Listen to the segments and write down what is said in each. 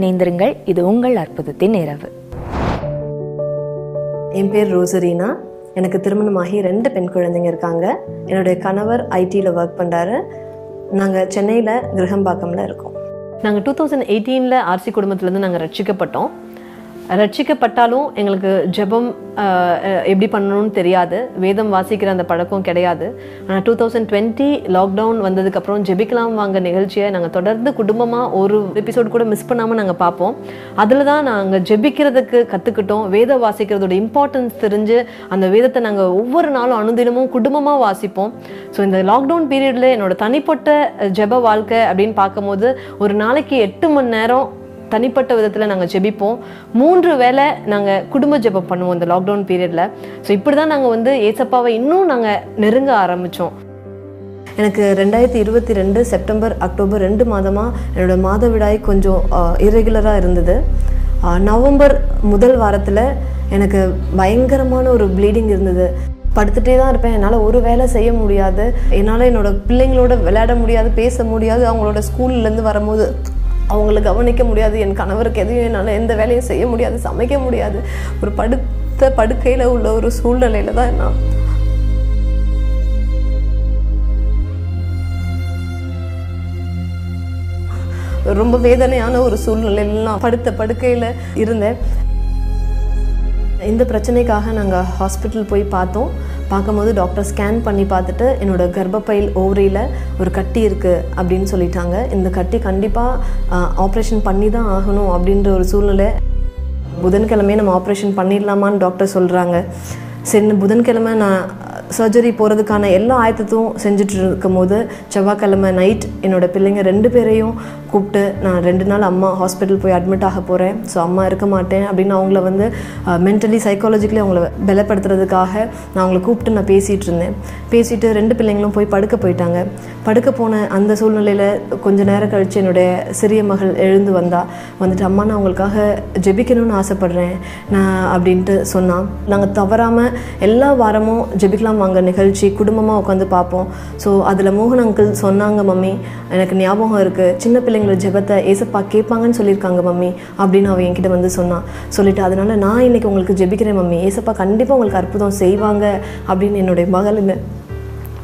இணைந்திருங்கள். இது உங்கள் அற்புதத்தின் இரவு. என் பேர் ரோசரீனா. எனக்கு திருமணமாகி ரெண்டு பெண் குழந்தைங்க இருக்காங்க. என்னுடைய கணவர் ஐடியில் ஒர்க் பண்ணுறாரு நாங்கள் சென்னையில் கிரகம்பாக்கம்ல இருக்கோம். நாங்கள் டூ தௌசண்ட் எயிட்டீனில் ஆர்சி குடும்பத்துலேருந்து நாங்கள் ரட்சிக்கப்பட்டோம். ரட்சிக்கப்பட்டாலும் எங்களுக்கு ஜெபம் எப்படி பண்ணணும்னு தெரியாது. வேதம் வாசிக்கிற அந்த பழக்கம் கிடையாது. ஆனால் டூ தௌசண்ட் டுவெண்ட்டி லாக்டவுன் வந்ததுக்கப்புறம் ஜெபிக்கலாம் வாங்க நிகழ்ச்சியை நாங்கள் தொடர்ந்து குடும்பமாக ஒரு எபிசோடு கூட மிஸ் பண்ணாமல் நாங்கள் பார்ப்போம். அதில் தான் நாங்கள் ஜெபிக்கிறதுக்கு கற்றுக்கிட்டோம் வேதம் வாசிக்கிறதோட இம்பார்ட்டன்ஸ் தெரிஞ்சு அந்த வேதத்தை நாங்கள் ஒவ்வொரு நாளும் அனுதினமும் குடும்பமாக வாசிப்போம். ஸோ இந்த லாக்டவுன் பீரியடில் என்னோட தனிப்பட்ட ஜெப வாழ்க்கை அப்படின்னு பார்க்கும்போது ஒரு நாளைக்கு எட்டு மணி நேரம் தனிப்பட்ட விதத்தில் நாங்கள் ஜெபிப்போம். மூன்று வேளை நாங்கள் குடும்ப ஜெபம் பண்ணுவோம் இந்த லாக்டவுன் பீரியடில் ஸோ இப்படி தான் நாங்கள் வந்து ஏசப்பாவை இன்னும் நாங்கள் நெருங்க ஆரம்பித்தோம் எனக்கு ரெண்டாயிரத்தி இருபத்தி ரெண்டு செப்டம்பர் அக்டோபர் ரெண்டு மாதமாக என்னோட மாதவிடாய் கொஞ்சம் இரெகுலராக இருந்தது. நவம்பர் முதல் வாரத்தில் எனக்கு பயங்கரமான ஒரு ப்ளீடிங் இருந்தது. படுத்துகிட்டே தான் இருப்பேன். என்னால் ஒரு வேலை செய்ய முடியாது. என்னால் என்னோட பிள்ளைங்களோட விளையாட முடியாது பேச முடியாது. அவங்களோட ஸ்கூல்லேருந்து வரும்போது அவங்கள கவனிக்க முடியாது என் கணவருக்கு எதையும் என்னால் எந்த வேலையும் செய்ய முடியாது சமைக்க முடியாது. ஒரு படுத்த படுக்கையில் உள்ள ஒரு சூழ்நிலையில தான் நான். ரொம்ப வேதனையான ஒரு சூழ்நிலையில் நான் படுத்த படுக்கையில் இருந்தேன். இந்த பிரச்சனைக்காக நாங்கள் ஹாஸ்பிட்டல் போய் பார்த்தோம். பார்க்கும்போது டாக்டர் ஸ்கேன் பண்ணி பார்த்துட்டு என்னோட கர்ப்பப்பையில் ஓவரியில் ஒரு கட்டி இருக்குது அப்படின்னு சொல்லிட்டாங்க. இந்த கட்டி கண்டிப்பாக ஆப்ரேஷன் பண்ணி தான் ஆகணும் அப்படின்ற ஒரு சூழ்நிலை புதன்கிழமையே நம்ம ஆப்ரேஷன் பண்ணிடலாமான்னு டாக்டர் சொல்கிறாங்க சரி புதன்கிழமை நான் சர்ஜரி போகிறதுக்கான எல்லா ஆயத்தத்தும் செஞ்சுட்டு இருக்கும்போது செவ்வாய்க்கிழமை நைட் என்னோட பிள்ளைங்க ரெண்டு பேரையும் கூப்பிட்டு நான் ரெண்டு நாள் அம்மா ஹாஸ்பிட்டல் போய் அட்மிட் ஆக போகிறேன் ஸோ அம்மா இருக்க மாட்டேன் அப்படின்னு அவங்கள வந்து மென்டலி சைக்காலஜிக்கலி அவங்கள பலப்படுத்துறதுக்காக நான் அவங்கள கூப்பிட்டு நான் பேசிகிட்டு இருந்தேன் பேசிட்டு ரெண்டு பிள்ளைங்களும் போய் படுக்க போயிட்டாங்க. படுக்க போன அந்த சூழ்நிலையில் கொஞ்சம் நேரம் கழித்து என்னுடைய சிறிய மகள் எழுந்து வந்தா வந்துட்டு அம்மா நான் அவங்களுக்காக ஜெபிக்கணும்னு ஆசைப்பட்றேன். நான் அப்படின்ட்டு சொன்னான். நாங்கள் தவறாமல் எல்லா வாரமும் ஜெபிக்கலாம் வாங்க நிகழ்ச்சி குடும்பமாக உட்காந்து பார்ப்போம். ஸோ அதில் மோகன் அங்கிள் சொன்னாங்க மம்மி எனக்கு ஞாபகம் இருக்குது சின்ன பிள்ளைங்கள ஜெபத்தை ஏசப்பா கேட்பாங்கன்னு சொல்லியிருக்காங்க மம்மி அப்படின்னு அவன் என்கிட்ட வந்து சொன்னான் சொல்லிட்டு அதனால நான் இன்னைக்கு உங்களுக்கு ஜெபிக்கிறேன் மம்மி. ஏசப்பா கண்டிப்பாக உங்களுக்கு அற்புதம் செய்வாங்க அப்படின்னு என்னுடைய மகள் என்ன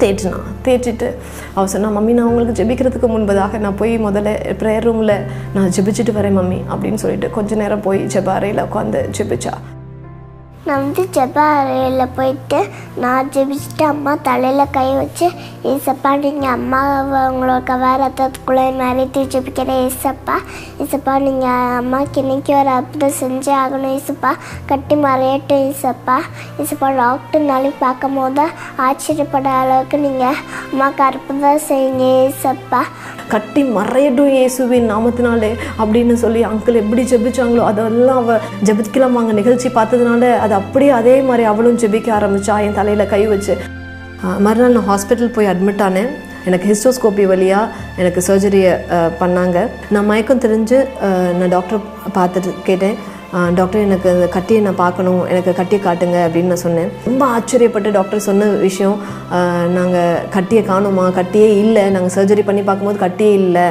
தேற்றிட்டு அவள் சொன்னா மம்மி நான் உங்களுக்கு ஜெபிக்கிறதுக்கு முன்பதாக நான் போய் முதல்ல ப்ரேயர் ரூமில் நான் ஜெபிச்சுட்டு வரேன் மம்மி அப்படின்னு சொல்லிட்டு கொஞ்ச நேரம் போய் ஜெப அறையில் உட்காந்து ஜெபிச்சா. நான் வந்து ஜெப அறையில் போயிட்டு நான் ஜெபிச்சுட்டு அம்மா தலையில் கை வச்சு ஏசப்பா நீங்கள் அம்மா அவங்களோட கவாரத்துக்குள்ளே நிறைய ஜெபிக்கிற ஏசப்பா ஏசப்பா நீங்கள் அம்மாவுக்கு இன்றைக்கி ஒரு அற்புதம் செஞ்சே ஆகணும் ஏசப்பா. கட்டி மறையட்டும் ஏசப்பா. ஏசப்பா டாக்டர்னாலே பார்க்கும் போது ஆச்சரியப்பட அளவுக்கு நீங்கள் அம்மாவுக்கு அற்புதம் செய்யுங்க ஏசப்பா. கட்டி மறையட்டும் இயேசுவின் நாமத்தினாலே அப்படின்னு சொல்லி அங்கிள் எப்படி ஜெபிச்சாங்களோ அதெல்லாம் அவள் ஜெபிக்கலாமாங்க நிகழ்ச்சி பார்த்ததுனால அது அப்படியே அதே மாதிரி அவளும் ஜெபிக்க ஆரம்பிச்சா என் தலையில் கை வச்சு மறுநாள் நான் ஹாஸ்பிட்டல் போய் அட்மிட் ஆனேன் எனக்கு ஹிஸ்டோஸ்கோப்பி வழியாக எனக்கு சர்ஜரியை பண்ணாங்க. நான் மயக்கம் தெரிஞ்சு நான் டாக்டர் பார்த்துட்டு கேட்டேன். டாக்டர் எனக்கு இந்த கட்டியை நான் பார்க்கணும். எனக்கு கட்டியை காட்டுங்க அப்படின்னு நான் சொன்னேன். ரொம்ப ஆச்சரியப்பட்டு டாக்டர் சொன்ன விஷயம் நாங்கள் கட்டியை காணுமா? கட்டியே இல்லை. நாங்கள் சர்ஜரி பண்ணி பார்க்கும்போது கட்டியே இல்லை.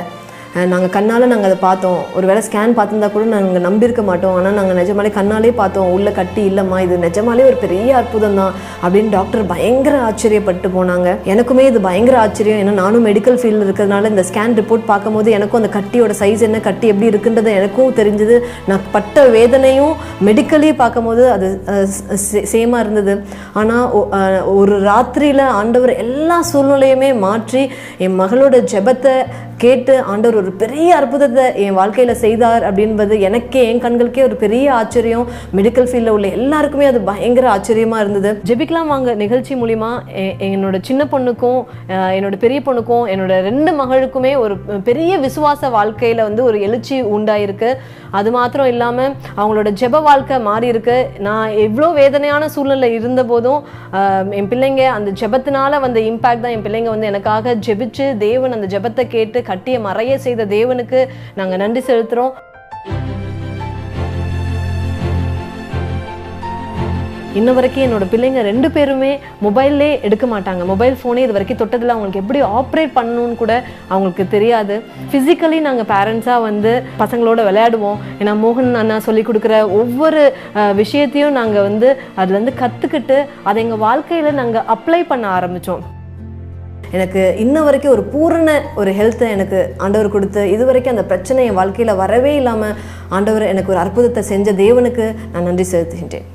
நாங்கள் கண்ணால் நாங்கள் அதை பார்த்தோம். ஒரு வேளை ஸ்கேன் பார்த்துருந்தா கூட நாங்கள் நம்பியிருக்க மாட்டோம். ஆனால் நாங்கள் நிஜமாலே கண்ணாலே பார்த்தோம். உள்ளே கட்டி இல்லைம்மா இது நிஜமாலே ஒரு பெரிய அற்புதம் தான் அப்படின்னு டாக்டர் பயங்கர ஆச்சரியப்பட்டு போனாங்க. எனக்குமே இது பயங்கர ஆச்சரியம். ஏன்னா நானும் மெடிக்கல் ஃபீல்டில் இருக்கிறதுனால இந்த ஸ்கேன் ரிப்போர்ட் பார்க்கும்போது எனக்கும் அந்த கட்டியோட சைஸ் என்ன கட்டி எப்படி இருக்குன்றது எனக்கும் தெரிஞ்சது. நான் பட்ட வேதனையும் மெடிக்கலி பார்க்கும்போது அது சேமாக இருந்தது. ஆனால் ஒரு ராத்திரியில் ஆண்டவர் எல்லா சூழ்நிலையுமே மாற்றி என் மகளோட ஜெபத்தை கேட்டு ஆண்டவர் ஒரு பெரிய அற்புதத்தை என் வாழ்க்கையில் செய்தார் அப்படின்றது எனக்கே என் கண்களுக்கே ஒரு பெரிய ஆச்சரியம். மெடிக்கல் ஃபீல்டில் உள்ள எல்லாருக்குமே அது பயங்கர ஆச்சரியமாக இருந்தது. ஜெபிக்கலாம் வாங்க. நிகழ்ச்சி மூலிமா எ- என்னோட சின்ன பொண்ணுக்கும் என்னோட பெரிய பொண்ணுக்கும் என்னோட ரெண்டு மகளுக்குமே ஒரு பெரிய விசுவாச வாழ்க்கையில் வந்து ஒரு எழுச்சி உண்டாயிருக்கு. அது மாத்திரம் இல்லாமல் அவங்களோட ஜெப வாழ்க்கை மாறி இருக்கு. நான் எவ்வளோ வேதனையான சூழ்நிலை இருந்த போதும் என் பிள்ளைங்க அந்த ஜெபத்தினால வந்த இம்பாக்ட் தான் என் பிள்ளைங்க வந்து எனக்காக ஜெபிச்சு தேவன் அந்த ஜெபத்தை கேட்டு கட்டிய மறைய செய்த தேவனுக்கு நாங்கள் நன்றி செலுத்துகிறோம் இன்ன வரைக்கும் என்னோட பிள்ளைங்க ரெண்டு பேருமே மொபைல்லே எடுக்க மாட்டாங்க. மொபைல் ஃபோனே இது வரைக்கும் தொட்டதில் அவங்களுக்கு எப்படி ஆப்ரேட் பண்ணணும்னு கூட அவங்களுக்கு தெரியாது. ஃபிசிக்கலி நாங்கள் பேரண்ட்ஸாக வந்து பசங்களோட விளையாடுவோம். ஏன்னா மோகன் அண்ணா சொல்லி கொடுக்குற ஒவ்வொரு விஷயத்தையும் நாங்கள் வந்து அதுலேருந்து கற்றுக்கிட்டு அதை எங்கள் வாழ்க்கையில் நாங்கள் அப்ளை பண்ண ஆரம்பித்தோம் எனக்கு இன்ன வரைக்கும் ஒரு பூரண ஒரு ஹெல்த்தை எனக்கு ஆண்டவர் கொடுத்து இது வரைக்கும் அந்த பிரச்சனை என் வாழ்க்கையில் வரவே இல்லாமல் ஆண்டவர் எனக்கு ஒரு அற்புதத்தை செஞ்ச தேவனுக்கு நான் நன்றி செலுத்துகின்றேன்.